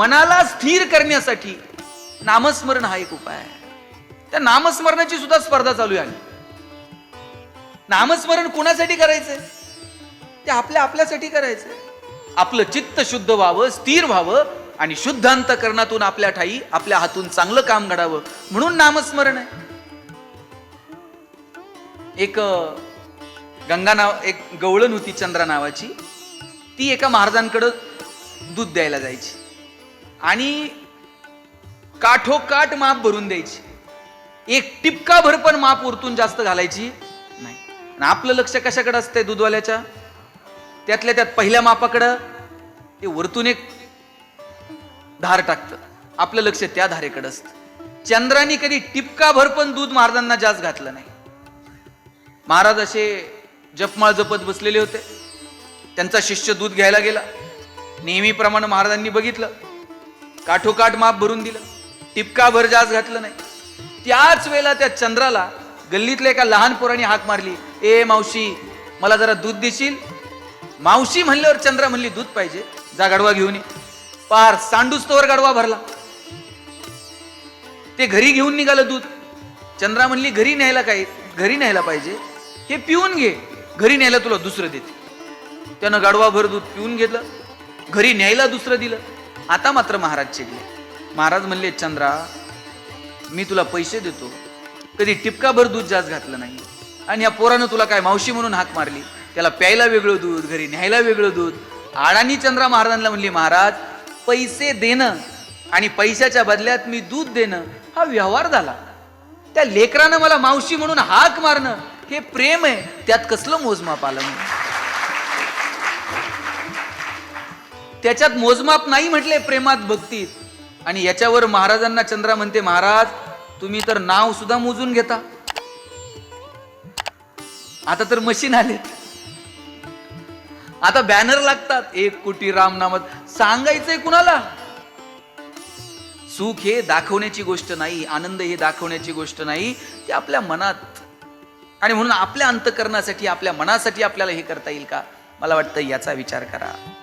मनाला स्थिर करण्यासाठी नामस्मरण हा एक उपाय आहे. त्या नामस्मरणाची सुद्धा स्पर्धा चालू आहे नामस्मरण कोणासाठी करायचंय? ते आपल्या आपल्यासाठी करायचंय. आपलं चित्त शुद्ध व्हावं स्थिर व्हावं आणि शुद्धांतकरणातून आपल्या ठाई आपल्या हातून चांगलं काम घडावं म्हणून नामस्मरण आहे. एक गंगा नाव एक गवळण होती चंद्रा नावाची ती एका महाराजांकडं दूध द्यायला जायची. आणि काठोकाठ माप भरून द्यायची. एक टिपका भर पण माप उरतून जास्त घालायची नाही. आणि आपलं लक्ष कशाकडे असतंय दूधवाल्याच्या? त्यातल्या त्यात पहिल्या मापाकडं ते वरतून एक धार टाकतं. आपलं लक्ष त्या धारेकडे असतं. चंद्राने कधी टिपका भर पण दूध महाराजांना जास्त घातलं नाही. महाराज असे जपमाळ जपत बसलेले होते. त्यांचा शिष्य दूध घ्यायला गेला. नेहमीप्रमाणे महाराजांनी बघितलं. काठोकाठ माप भरून दिलं. टिपका भर जास्त घातलं नाही. त्याच वेळेला त्या चंद्राला गल्लीतल्या एका लहान पोराने हाक मारली. ए मावशी मला जरा दूध देशील? मावशी म्हणल्यावर चंद्रा म्हणली दूध पाहिजे जा गाडवा घेऊन ये. पार सांडूस्तोवर गाडवा भरला. ते घरी घेऊन निघालं दूध. चंद्रा म्हणली घरी न्यायला काय? घरी न्यायला पाहिजे. हे पिऊन घे. घरी न्यायला तुला दुसरं देते. त्यानं गाडवाभर दूध पिऊन घेतलं. घरी न्यायला दुसरं दिलं. आता मात्र महाराज चिडले महाराज म्हणले चंद्रा मी तुला पैसे देतो. कधी टिपकाभर दूध जास्त घातलं नाही. आणि या पोरानं तुला काय मावशी म्हणून हाक मारली? त्याला प्यायला वेगळं दूध घरी न्यायला वेगळं दूध. आडानी चंद्रा महाराजांना म्हणली महाराज पैसे देणं आणि पैशाच्या बदल्यात मी दूध देणं हा व्यवहार झाला. त्या लेकरानं मला मावशी म्हणून हाक मारणं हे प्रेम आहे. त्यात कसलं मोजमाप आलं म्हणून. त्याच्यात मोजमाप नाही म्हटले प्रेमात भक्तीत आणि याच्यावर महाराजांना चंद्रा म्हणते महाराज तुम्ही तर नाव सुद्धा मोजून घेता. आता तर मशीन आलेत आता बॅनर लागतात. एक कोटी राम नामात. सांगायचंय कुणाला? सुख हे दाखवण्याची गोष्ट नाही आनंद हे दाखवण्याची गोष्ट नाही. ते आपल्या मनात. आणि म्हणून आपल्या अंतकरणासाठी आपल्या मनासाठी आपल्याला हे करता येईल का? मला वाटतं याचा विचार करा.